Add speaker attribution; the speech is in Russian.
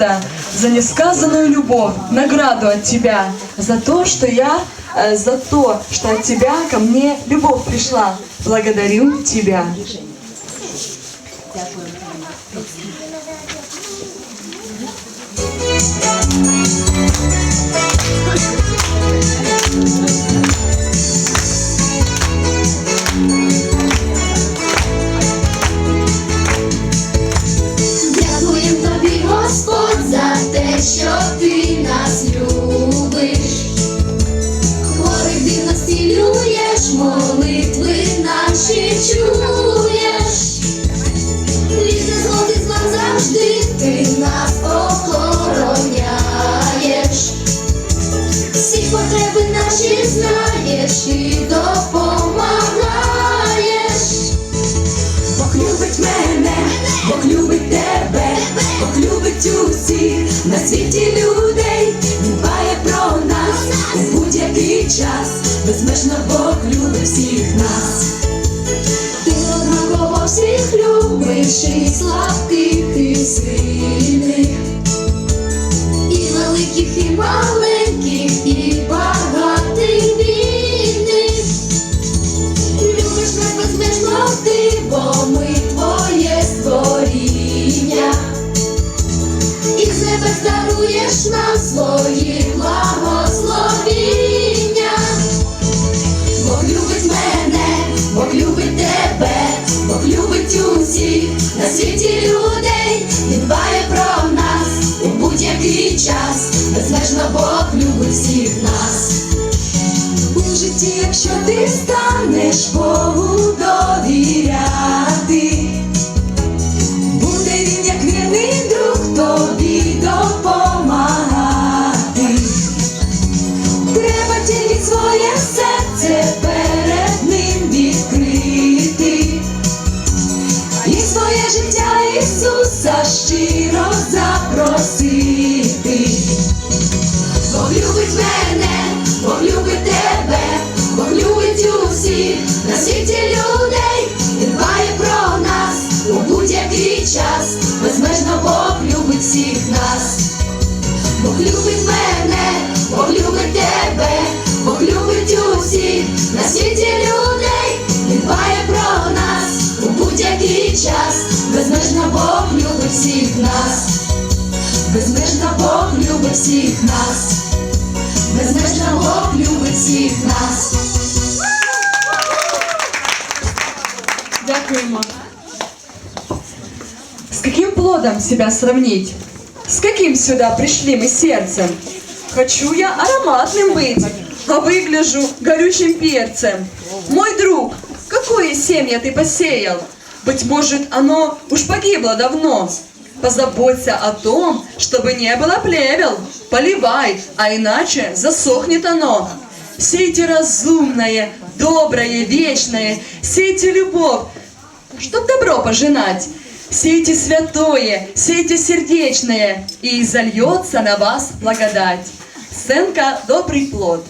Speaker 1: Да, за несказанную любовь, награду от тебя, за то, что я, э, за то, что от тебя ко мне любовь пришла. Благодарю тебя.
Speaker 2: Дякуєм потреби наші знаєш і допомагаєш.
Speaker 3: Бог любить мене, Бог любить тебе, Бог любить усіх на світі людей, Він дбає про нас у будь-який час, безмежно Бог любить всіх нас.
Speaker 2: Ти однаково всіх любиш і слабких, і сильних, бо ми твоє створіння. І з небес даруєш нам свої благословіння.
Speaker 3: Бог любить мене, Бог любить тебе, Бог любить усіх на світі людей, Він дбає про нас у будь-який час, безмежно Бог любить всіх нас. У житті, якщо ти станеш Богу життя Ісуса щиро запросити. Бог любить мене, Бог любить тебе, Бог любить усіх на світі людей, Він дбає про нас у будь-який час, безмежно Бог любить всіх нас. Бог любить безмежно Бог любить всіх нас, безмежно Бог любить всіх нас, безмежно Бог любить всіх нас.
Speaker 1: Дякуємо. С каким плодом себя сравнить? С каким сюда пришли мы сердцем? Хочу я ароматным быть, а выгляжу горючим перцем. Мой друг, какое семя ты посеял? Быть может, оно уж погибло давно. Позаботься о том, чтобы не было плевел. Поливай, а иначе засохнет оно. Сейте разумное, доброе, вечное, сейте любовь, чтоб добро пожинать. Сейте святое, сейте сердечное, и изольется на вас благодать. Сценка «Добрый плод».